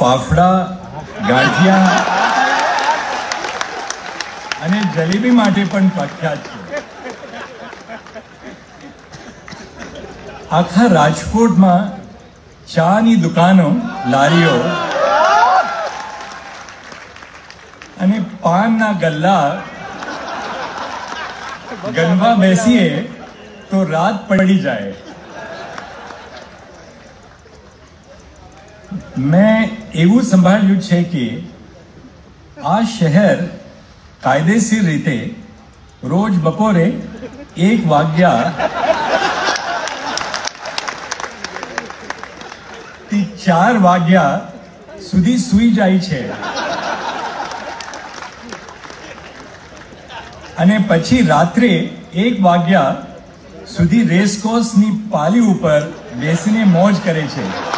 ફાફડા, ગાંઠિયા અને જલેબી માટે પણ પ્રખ્યાત છે. આખા રાજકોટમાં ચાની દુકાનો, લારીઓ અને પાનના ગલ્લા ગનવા બેસીએ તો રાત પડી જાય. મેં એવું સંભાળ્યું છે કે આ શહેર કાયદેસર રીતે રોજ બપોરે એક વાગ્યા થી ચાર વાગ્યા સુધી સૂઈ જાય છે. અને પછી રાત્રે એક વાગ્યા સુધી રેસકોર્સની પાલી ઉપર બેસીને મોજ કરે છે.